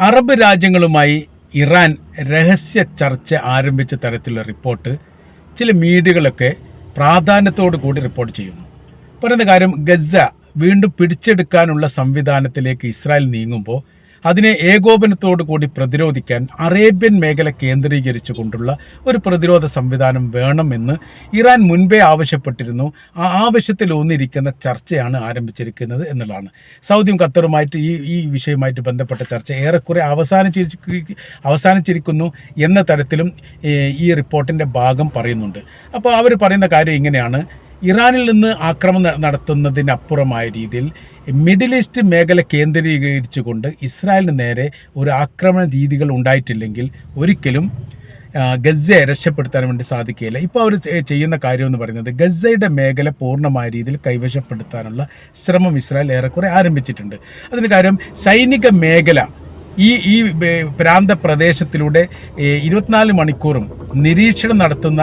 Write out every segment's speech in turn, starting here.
Arab രാജ്യങ്ങളുമായി Iran രഹസ്യ ചർച്ച ആരംഭിച്ച തരത്തിലുള്ള റിപ്പോർട്ട് ചില മീഡിയകളൊക്കെ പ്രാധാന്യത്തോടു കൂടി റിപ്പോർട്ട് ചെയ്യുന്നു. പറയുന്ന കാര്യം ഗസ വീണ്ടും പിടിച്ചെടുക്കാനുള്ള സംവിധാനത്തിലേക്ക് ഇസ്രായേൽ നീങ്ങുമ്പോൾ അതിനെ ഏകോപനത്തോടു കൂടി പ്രതിരോധിക്കാൻ അറേബ്യൻ മേഖല കേന്ദ്രീകരിച്ചുകൊണ്ടുള്ള ഒരു പ്രതിരോധ സംവിധാനം വേണമെന്ന് ഇറാൻ മുൻപേ ആവശ്യപ്പെട്ടിരുന്നു. ആ ആവശ്യത്തിൽ ഒന്നിരിക്കുന്ന ചർച്ചയാണ് ആരംഭിച്ചിരിക്കുന്നത് എന്നുള്ളതാണ്. സൗദിയും ഖത്തറുമായിട്ട് ഈ ഈ വിഷയവുമായിട്ട് ബന്ധപ്പെട്ട ചർച്ച ഏറെക്കുറെ അവസാനിച്ചിരി അവസാനിച്ചിരിക്കുന്നു എന്ന തരത്തിലും ഈ റിപ്പോർട്ടിന്റെ ഭാഗം പറയുന്നുണ്ട്. അപ്പോൾ അവർ പറയുന്ന കാര്യം ഇങ്ങനെയാണ്. ഇറാനിൽ നിന്ന് ആക്രമണം നടത്തുന്നതിനപ്പുറമായ രീതിയിൽ മിഡിൽ ഈസ്റ്റ് മേഖല കേന്ദ്രീകരിച്ചുകൊണ്ട് ഇസ്രായേലിന് നേരെ ഒരു ആക്രമണ രീതികൾ ഉണ്ടായിട്ടില്ലെങ്കിൽ ഒരിക്കലും ഗസയെ രക്ഷപ്പെടുത്താൻ വേണ്ടി സാധിക്കുകയില്ല. ഇപ്പോൾ അവർ ചെയ്യുന്ന കാര്യം എന്ന് പറയുന്നത് ഗസയുടെ മേഖല പൂർണമായ രീതിയിൽ കൈവശപ്പെടുത്താനുള്ള ശ്രമം ഇസ്രായേൽ ഏറെക്കുറെ ആരംഭിച്ചിട്ടുണ്ട്. അതിന് കാര്യം സൈനിക മേഖല ഈ ഈ പ്രാന്ത പ്രദേശത്തിലൂടെ ഇരുപത്തിനാല് മണിക്കൂറും നിരീക്ഷണം നടത്തുന്ന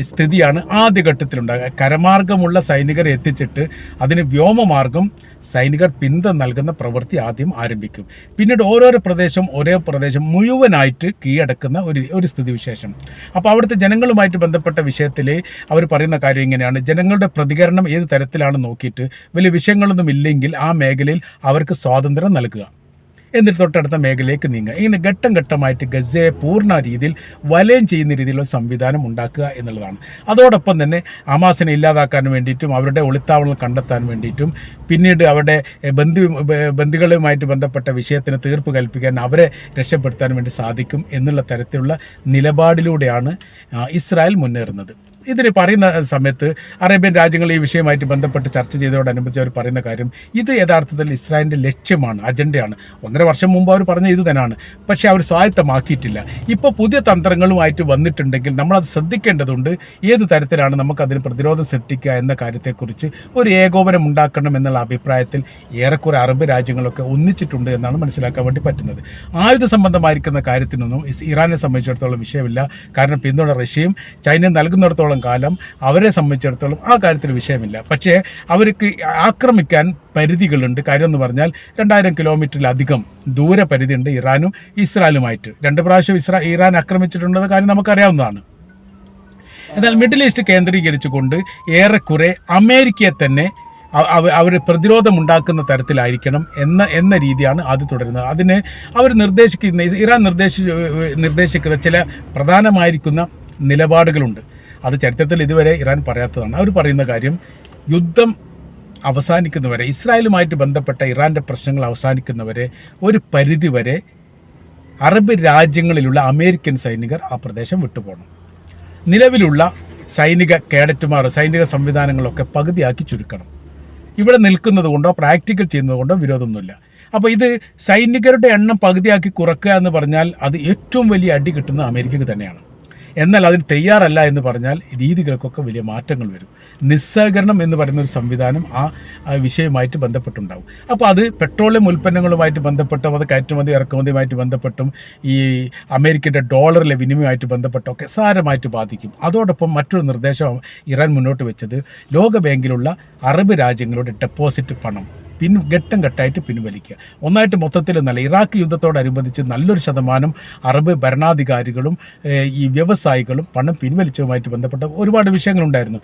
സ്ഥിതിയാണ് ആദ്യഘട്ടത്തിലുണ്ടാകുക കരമാർഗമുള്ള സൈനികർ എത്തിച്ചിട്ട് അതിന് വ്യോമമാർഗം സൈനികർ പിന്തുണ നൽകുന്ന പ്രവൃത്തി ആദ്യം ആരംഭിക്കും. പിന്നീട് ഓരോരോ പ്രദേശം ഒരേ പ്രദേശം മുഴുവനായിട്ട് കീഴടക്കുന്ന ഒരു ഒരു സ്ഥിതിവിശേഷം. അപ്പോൾ അവിടുത്തെ ജനങ്ങളുമായിട്ട് ബന്ധപ്പെട്ട വിഷയത്തിൽ അവർ പറയുന്ന കാര്യം ഇങ്ങനെയാണ്. ജനങ്ങളുടെ പ്രതികരണം ഏത് തരത്തിലാണ് നോക്കിയിട്ട് വലിയ വിഷയങ്ങളൊന്നും ഇല്ലെങ്കിൽ ആ മേഖലയിൽ അവർക്ക് സ്വാതന്ത്ര്യം നൽകുക. എന്നിട്ട് തൊട്ടടുത്ത മേഖലയിലേക്ക് നീങ്ങുക. ഇങ്ങനെ ഘട്ടം ഘട്ടമായിട്ട് ഗസയെ പൂർണ രീതിയിൽ വലയം ചെയ്യുന്ന രീതിയിലുള്ള സംവിധാനം ഉണ്ടാക്കുക എന്നുള്ളതാണ്. അതോടൊപ്പം തന്നെ ഹമാസിനെ ഇല്ലാതാക്കാൻ വേണ്ടിയിട്ടും അവരുടെ ഒളിത്താവളം കണ്ടെത്താൻ വേണ്ടിയിട്ടും പിന്നീട് അവരുടെ ബന്ധു ബന്ധുക്കളുമായിട്ട് ബന്ധപ്പെട്ട വിഷയത്തിന് തീർപ്പ് കൽപ്പിക്കാൻ അവരെ രക്ഷപ്പെടുത്താൻ വേണ്ടി സാധിക്കും എന്നുള്ള തരത്തിലുള്ള നിലപാടിലൂടെയാണ് ഇസ്രായേൽ മുന്നേറുന്നത്. ഇതിന് പറയുന്ന സമയത്ത് അറേബ്യൻ രാജ്യങ്ങൾ ഈ വിഷയമായിട്ട് ബന്ധപ്പെട്ട് ചർച്ച ചെയ്തതോടനുബന്ധിച്ച് അവർ പറയുന്ന കാര്യം ഇത് യഥാർത്ഥത്തിൽ ഇസ്രായേലിന്റെ ലക്ഷ്യമാണ് അജണ്ടയാണ്. ഒന്നര വർഷം മുമ്പ് അവർ പറഞ്ഞ ഇത് തന്നെയാണ്. പക്ഷേ അവർ സ്വായത്തമാക്കിയിട്ടില്ല. ഇപ്പോൾ പുതിയ തന്ത്രങ്ങളുമായിട്ട് വന്നിട്ടുണ്ടെങ്കിൽ നമ്മളത് ശ്രദ്ധിക്കേണ്ടതുണ്ട്. ഏത് തരത്തിലാണ് നമുക്കതിന് പ്രതിരോധം സൃഷ്ടിക്കുക എന്ന കാര്യത്തെക്കുറിച്ച് ഒരു ഏകോപനം ഉണ്ടാക്കണം എന്നുള്ള അഭിപ്രായത്തിൽ ഏറെക്കുറെ അറബ് രാജ്യങ്ങളൊക്കെ ഒന്നിച്ചിട്ടുണ്ട് എന്നാണ് മനസ്സിലാക്കാൻ വേണ്ടി പറ്റുന്നത്. ആയുധ സംബന്ധമായിരിക്കുന്ന കാര്യത്തിനൊന്നും ഇറാനെ സംബന്ധിച്ചിടത്തോളം വിഷയമില്ല. കാരണം പിന്തുണ റഷ്യയും ചൈനയും നൽകുന്നിടത്തോളം കാലം അവരെ സംബന്ധിച്ചിടത്തോളം ആ കാര്യത്തിൽ വിഷയമില്ല. പക്ഷേ അവർക്ക് ആക്രമിക്കാൻ പരിധികളുണ്ട്. കാര്യം എന്ന് പറഞ്ഞാൽ രണ്ടായിരം കിലോമീറ്ററിലധികം ദൂര പരിധിയുണ്ട് ഇറാനും ഇസ്രായേലുമായിട്ട്. രണ്ട് പ്രാവശ്യം ഇസ്രാ ഇറാൻ ആക്രമിച്ചിട്ടുണ്ടെന്ന കാര്യം നമുക്കറിയാവുന്നതാണ്. എന്നാൽ മിഡിൽ ഈസ്റ്റ് കേന്ദ്രീകരിച്ചുകൊണ്ട് ഏറെക്കുറെ അമേരിക്കയെ തന്നെ അവർ പ്രതിരോധമുണ്ടാക്കുന്ന തരത്തിലായിരിക്കണം എന്ന എന്ന രീതിയാണ് അത് തുടരുന്നത്. അതിന് അവർ നിർദ്ദേശിക്കുന്ന ഇറാൻ നിർദ്ദേശി നിർദ്ദേശിക്കുന്ന ചില പ്രധാനമായിരിക്കുന്ന നിലപാടുകളുണ്ട്. അത് ചരിത്രത്തിൽ ഇതുവരെ ഇറാൻ പറയാത്തതാണ്. അവർ പറയുന്ന കാര്യം യുദ്ധം അവസാനിക്കുന്നവരെ ഇസ്രായേലുമായിട്ട് ബന്ധപ്പെട്ട ഇറാന്റെ പ്രശ്നങ്ങൾ അവസാനിക്കുന്നവരെ ഒരു പരിധിവരെ അറബ് രാജ്യങ്ങളിലുള്ള അമേരിക്കൻ സൈനികർ ആ പ്രദേശം വിട്ടുപോകണം. നിലവിലുള്ള സൈനിക കേഡറ്റുമാർ സൈനിക സംവിധാനങ്ങളൊക്കെ പകുതിയാക്കി ചുരുക്കണം. ഇവിടെ നിൽക്കുന്നത് കൊണ്ടോ പ്രാക്ടിക്കൽ ചെയ്യുന്നത് കൊണ്ടോ വിരോധമൊന്നുമില്ല. അപ്പോൾ ഇത് സൈനികരുടെ എണ്ണം പകുതിയാക്കി കുറക്കുക എന്ന് പറഞ്ഞാൽ അത് ഏറ്റവും വലിയ അടി കിട്ടുന്നത് അമേരിക്കക്ക് തന്നെയാണ്. എന്നാൽ അതിന് തയ്യാറല്ല എന്ന് പറഞ്ഞാൽ രീതികൾക്കൊക്കെ വലിയ മാറ്റങ്ങൾ വരും. നിസ്സഹകരണം എന്ന് പറയുന്ന ഒരു സംവിധാനം ആ വിഷയമായിട്ട് ബന്ധപ്പെട്ടുണ്ടാവും. അപ്പോൾ അത് പെട്രോളിയം ഉൽപ്പന്നങ്ങളുമായിട്ട് ബന്ധപ്പെട്ടും അത് കയറ്റുമതി ഇറക്കുമതിയുമായിട്ട് ബന്ധപ്പെട്ടും ഈ അമേരിക്കയുടെ ഡോളറിലെ വിനിമയമായിട്ട് ബന്ധപ്പെട്ടൊക്കെ സാരമായിട്ട് ബാധിക്കും. അതോടൊപ്പം മറ്റൊരു നിർദ്ദേശം ഇറാൻ മുന്നോട്ട് വെച്ചത് ലോക ബാങ്കിലുള്ള അറബ് രാജ്യങ്ങളുടെ ഡെപ്പോസിറ്റ് പണം. പിൻ ഘട്ടം ഘട്ടമായിട്ട് പിൻവലിക്കുക. ഒന്നായിട്ട് മൊത്തത്തിൽ നല്ല ഇറാഖ് യുദ്ധത്തോടനുബന്ധിച്ച് നല്ലൊരു ശതമാനം അറബ് ഭരണാധികാരികളും ഈ വ്യവസായികളും പണം പിൻവലിച്ചതുമായിട്ട് ബന്ധപ്പെട്ട ഒരുപാട് വിഷയങ്ങളുണ്ടായിരുന്നു.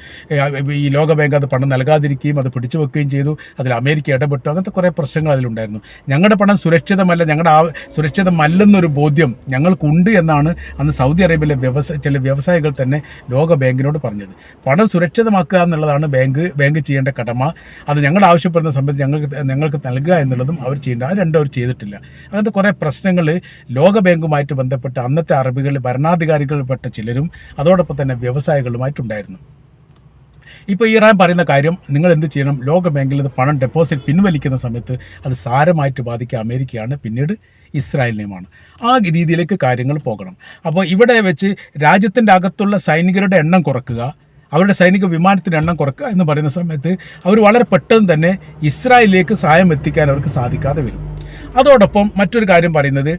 ഈ ലോകബാങ്ക് അത് പണം നൽകാതിരിക്കുകയും അത് പിടിച്ചു വെക്കുകയും ചെയ്തു. അതിൽ അമേരിക്ക ഇടപെട്ടു. അങ്ങനത്തെ കുറേ പ്രശ്നങ്ങൾ അതിലുണ്ടായിരുന്നു. ഞങ്ങളുടെ പണം സുരക്ഷിതമല്ല ഞങ്ങളുടെ ആ സുരക്ഷിതമല്ലെന്നൊരു ബോധ്യം ഞങ്ങൾക്കുണ്ട് എന്നാണ് അന്ന് സൗദി അറേബ്യയിലെ വ്യവസായ ചില വ്യവസായികൾ തന്നെ ലോക ബാങ്കിനോട് പറഞ്ഞത്. പണം സുരക്ഷിതമാക്കുക എന്നുള്ളതാണ് ബാങ്ക് ബാങ്ക് ചെയ്യേണ്ട കടമ. അത് ഞങ്ങൾ ആവശ്യപ്പെടുന്ന സമയത്ത് ഞങ്ങൾക്ക് ഞങ്ങൾക്ക് നൽകുക എന്നുള്ളതും അവർ ചെയ്യേണ്ട. അത് രണ്ടും അവർ ചെയ്തിട്ടില്ല. അങ്ങനത്തെ കുറേ പ്രശ്നങ്ങൾ ലോക ബാങ്കുമായിട്ട് ബന്ധപ്പെട്ട് അന്നത്തെ അറബികൾ ഭരണാധികാരികളിൽപ്പെട്ട ചിലരും അതോടൊപ്പം തന്നെ വ്യവസായികളുമായിട്ടുണ്ടായിരുന്നു. ഇപ്പോൾ ഇറാൻ പറയുന്ന കാര്യം നിങ്ങൾ എന്ത് ചെയ്യണം? ലോക ബാങ്കിൽ നിന്ന് പണം ഡെപ്പോസിറ്റ് പിൻവലിക്കുന്ന സമയത്ത് അത് സാരമായിട്ട് ബാധിക്കുക അമേരിക്കയാണ് പിന്നീട് ഇസ്രായേലിനെയുമാണ് ആ രീതിയിലേക്ക് കാര്യങ്ങൾ പോകണം. അപ്പോൾ ഇവിടെ വെച്ച് രാജ്യത്തിന്റെ അകത്തുള്ള സൈനികരുടെ എണ്ണം കുറക്കുക അവരുടെ സൈനിക വിമാനത്തിന്റെ എണ്ണം കുറക്കുക എന്ന് പറയുന്ന സമയത്ത് അവർ വളരെ പെട്ടെന്ന് തന്നെ ഇസ്രായേലിലേക്ക് സഹായം എത്തിക്കാൻ അവർക്ക് സാധിക്കാതെ വരും. അതോടൊപ്പം മറ്റൊരു കാര്യം പറയുന്നത്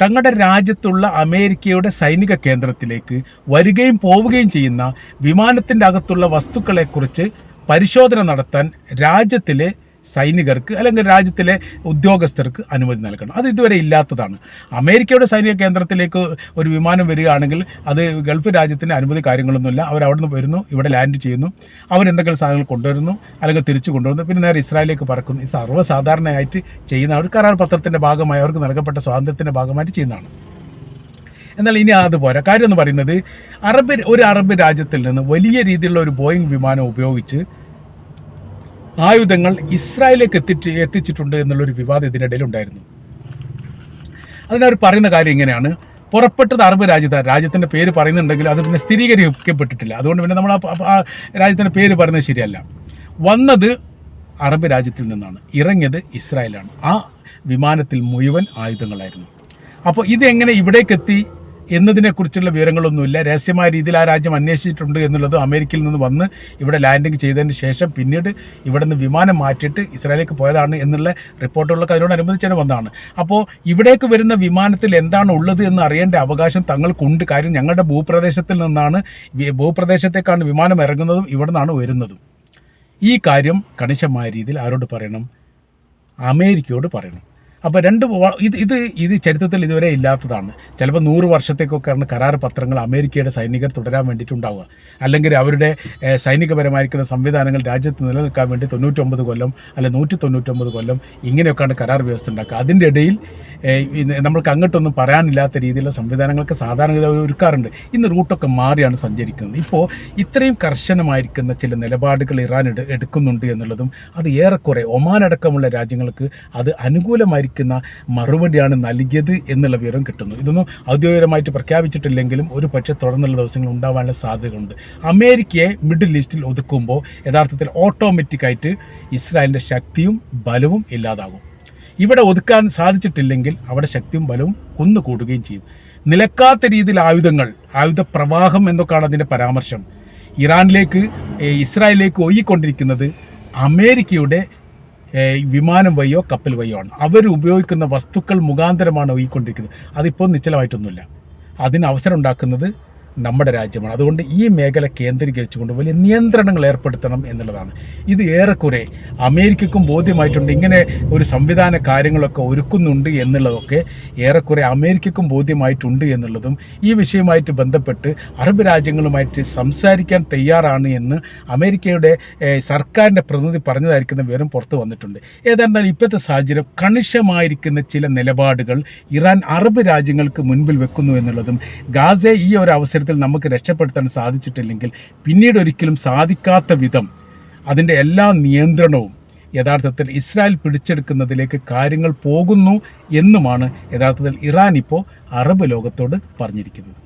തങ്ങളുടെ രാജ്യത്തുള്ള അമേരിക്കയുടെ സൈനിക കേന്ദ്രത്തിലേക്ക് വരികയും പോവുകയും ചെയ്യുന്ന വിമാനത്തിന്റെ അകത്തുള്ള വസ്തുക്കളെക്കുറിച്ച് പരിശോധന നടത്താൻ രാജ്യത്തിലെ സൈനികർക്ക് അല്ലെങ്കിൽ രാജ്യത്തിലെ ഉദ്യോഗസ്ഥർക്ക് അനുമതി നൽകണം. അത് ഇതുവരെ ഇല്ലാത്തതാണ്. അമേരിക്കയുടെ സൈനിക കേന്ദ്രത്തിലേക്ക് ഒരു വിമാനം വരികയാണെങ്കിൽ അത് ഗൾഫ് രാജ്യത്തിന്റെ അനുമതി കാര്യങ്ങളൊന്നുമില്ല. അവർ അവിടെ നിന്ന് വരുന്നു ഇവിടെ ലാൻഡ് ചെയ്യുന്നു. അവരെന്തെങ്കിലും സാധനങ്ങൾ കൊണ്ടുവരുന്നു അല്ലെങ്കിൽ തിരിച്ചു കൊണ്ടുവരുന്നു. പിന്നെ നേരെ ഇസ്രായേലിലേക്ക് പറക്കുന്നു. ഈ സർവസാധാരണയായിട്ട് ചെയ്യുന്ന അവർ കരാർ പത്രത്തിന്റെ ഭാഗമായി അവർക്ക് നൽകപ്പെട്ട സ്വാതന്ത്ര്യത്തിന്റെ ഭാഗമായിട്ട് ചെയ്യുന്നതാണ്. എന്നാൽ ഇനി അത് പോരാ. കാര്യം എന്ന് പറയുന്നത് അറബ് ഒരു അറബ് രാജ്യത്തിൽ നിന്ന് വലിയ രീതിയിലുള്ള ഒരു ബോയിങ് വിമാനം ഉപയോഗിച്ച് ആയുധങ്ങൾ ഇസ്രായേലിലേക്ക് എത്തിച്ച് എത്തിച്ചിട്ടുണ്ട് എന്നുള്ളൊരു വിവാദം ഇതിനിടയിൽ ഉണ്ടായിരുന്നു. അതിനവർ പറയുന്ന കാര്യം ഇങ്ങനെയാണ്. പുറപ്പെട്ടത് അറബ് രാജ്യത്താണ് രാജ്യത്തിന്റെ പേര് പറയുന്നുണ്ടെങ്കിൽ അത് പിന്നെ സ്ഥിരീകരിക്കപ്പെട്ടിട്ടില്ല. അതുകൊണ്ട് പിന്നെ നമ്മൾ ആ രാജ്യത്തിന്റെ പേര് പറയുന്നത് ശരിയല്ല. വന്നത് അറബ് രാജ്യത്തിൽ നിന്നാണ്. ഇറങ്ങിയത് ഇസ്രായേലാണ്. ആ വിമാനത്തിൽ മുഴുവൻ ആയുധങ്ങളായിരുന്നു. അപ്പോൾ ഇതെങ്ങനെ ഇവിടേക്കെത്തി? എന്നതിനെക്കുറിച്ചുള്ള വിവരങ്ങളൊന്നുമില്ല. രഹസ്യമായ രീതിയിൽ ആ രാജ്യം അന്വേഷിച്ചിട്ടുണ്ട് എന്നുള്ളത് അമേരിക്കയിൽ നിന്ന് വന്ന് ഇവിടെ ലാൻഡിങ് ചെയ്തതിന് ശേഷം പിന്നീട് ഇവിടെ നിന്ന് വിമാനം മാറ്റിയിട്ട് ഇസ്രായേലിലേക്ക് പോയതാണ് എന്നുള്ള റിപ്പോർട്ടുകളൊക്കെ അതിനോടനുബന്ധിച്ചാണ് വന്നതാണ്. അപ്പോൾ ഇവിടേക്ക് വരുന്ന വിമാനത്തിൽ എന്താണ് ഉള്ളത് എന്ന് അറിയേണ്ട അവകാശം തങ്ങൾക്കുണ്ട്. കാര്യം ഞങ്ങളുടെ ഭൂപ്രദേശത്തിൽ നിന്നാണ് ഭൂപ്രദേശത്തേക്കാണ് വിമാനം ഇറങ്ങുന്നതും ഇവിടെ നിന്നാണ് വരുന്നതും. ഈ കാര്യം കണിശമായ രീതിയിൽ ആരോട് പറയണം? അമേരിക്കയോട് പറയണം. അപ്പോൾ രണ്ട് ഇത് ഇത് ഇത് ചരിത്രത്തിൽ ഇതുവരെ ഇല്ലാത്തതാണ്. ചിലപ്പോൾ നൂറ് വർഷത്തേക്കൊക്കെയാണ് കരാർ പത്രങ്ങൾ അമേരിക്കയുടെ സൈനികർ തുടരാൻ വേണ്ടിയിട്ടുണ്ടാവുക. അല്ലെങ്കിൽ അവരുടെ സൈനികപരമായിരിക്കുന്ന സംവിധാനങ്ങൾ രാജ്യത്ത് നിലനിൽക്കാൻ വേണ്ടി തൊണ്ണൂറ്റൊമ്പത് കൊല്ലം അല്ലെങ്കിൽ നൂറ്റി തൊണ്ണൂറ്റൊമ്പത് കൊല്ലം ഇങ്ങനെയൊക്കെയാണ് കരാർ വ്യവസ്ഥ ഉണ്ടാക്കുക. അതിന്റെ ഇടയിൽ നമ്മൾക്ക് അങ്ങോട്ടൊന്നും പറയാനില്ലാത്ത രീതിയിലുള്ള സംവിധാനങ്ങൾക്ക് സാധാരണ അവർ ഒരുക്കാറുണ്ട്. ഇന്ന് റൂട്ടൊക്കെ മാറിയാണ് സഞ്ചരിക്കുന്നത്. ഇപ്പോൾ ഇത്രയും കർശനമായിരിക്കുന്ന ചില നിലപാടുകൾ ഇറാൻ എടുക്കുന്നുണ്ട് എന്നുള്ളതും അത് ഏറെക്കുറെ ഒമാൻ അടക്കമുള്ള രാജ്യങ്ങൾക്ക് അത് അനുകൂലമായിരിക്കുന്ന മറുപടിയാണ് നൽകിയത് എന്നുള്ള വിവരം കിട്ടുന്നു. ഇതൊന്നും ഔദ്യോഗികമായിട്ട് പ്രഖ്യാപിച്ചിട്ടില്ലെങ്കിലും ഒരു പക്ഷേ തുടർന്നുള്ള ദിവസങ്ങൾ ഉണ്ടാവാനുള്ള സാധ്യതകളുണ്ട്. അമേരിക്കയെ മിഡിൽ ഈസ്റ്റിൽ ഒതുക്കുമ്പോൾ യഥാർത്ഥത്തിൽ ഓട്ടോമാറ്റിക്കായിട്ട് ഇസ്രായേലിന്റെ ശക്തിയും ബലവും ഇല്ലാതാകും. ഇവിടെ ഒതുക്കാൻ സാധിച്ചിട്ടില്ലെങ്കിൽ അവിടെ ശക്തിയും ബലവും കുന്നുകൂടുകയും ചെയ്യും. നിലക്കാത്ത രീതിയിൽ ആയുധങ്ങൾ ആയുധ പ്രവാഹം എന്നൊക്കെയാണ് അതിന്റെ പരാമർശം. ഇറാനിലേക്ക് ഇസ്രായേലിലേക്ക് ഒഴുകിക്കൊണ്ടിരിക്കുന്നത് അമേരിക്കയുടെ വിമാനം വഴിയോ കപ്പൽ വഴിയോ ആണ്. അവർ ഉപയോഗിക്കുന്ന വസ്തുക്കൾ മുഖാന്തരമാണ് ഒഴുകിക്കൊണ്ടിരിക്കുന്നത്. അതിപ്പോൾ നിശ്ചലമായിട്ടൊന്നുമില്ല. അതിന് അവസരം ഉണ്ടാക്കുന്നത് നമ്മുടെ രാജ്യമാണ്. അതുകൊണ്ട് ഈ മേഖല കേന്ദ്രീകരിച്ചുകൊണ്ട് വലിയ നിയന്ത്രണങ്ങൾ ഏർപ്പെടുത്തണം എന്നുള്ളതാണ്. ഇത് ഏറെക്കുറെ അമേരിക്കക്കും ബോധ്യമായിട്ടുണ്ട്. ഇങ്ങനെ ഒരു സംവിധാന കാര്യങ്ങളൊക്കെ ഒരുക്കുന്നുണ്ട് എന്നുള്ളതൊക്കെ ഏറെക്കുറെ അമേരിക്കക്കും ബോധ്യമായിട്ടുണ്ട് എന്നുള്ളതും ഈ വിഷയവുമായിട്ട് ബന്ധപ്പെട്ട് അറബ് രാജ്യങ്ങളുമായിട്ട് സംസാരിക്കാൻ തയ്യാറാണ് എന്ന് അമേരിക്കയുടെ സർക്കാരിന്റെ പ്രതിനിധി പറഞ്ഞതായിരിക്കുന്ന വിവരം പുറത്തു വന്നിട്ടുണ്ട്. ഏതായിരുന്നാലും ഇപ്പോഴത്തെ സാഹചര്യം കണിശമായിരിക്കുന്ന ചില നിലപാടുകൾ ഇറാൻ അറബ് രാജ്യങ്ങൾക്ക് മുൻപിൽ വെക്കുന്നു എന്നുള്ളതും ഗാസെ ഈ ഒരു അവസരത്തിൽ നമുക്ക് രക്ഷപ്പെടുത്താൻ സാധിച്ചിട്ടില്ലെങ്കിൽ പിന്നീട് ഒരിക്കലും സാധിക്കാത്ത വിധം അതിന്റെ എല്ലാ നിയന്ത്രണവും യഥാർത്ഥത്തിൽ ഇസ്രായേൽ പിടിച്ചെടുക്കുന്നതിലേക്ക് കാര്യങ്ങൾ പോകുന്നു എന്നുമാണ് യഥാർത്ഥത്തിൽ ഇറാൻ ഇപ്പോൾ അറബ് ലോകത്തോട് പറഞ്ഞിരിക്കുന്നത്.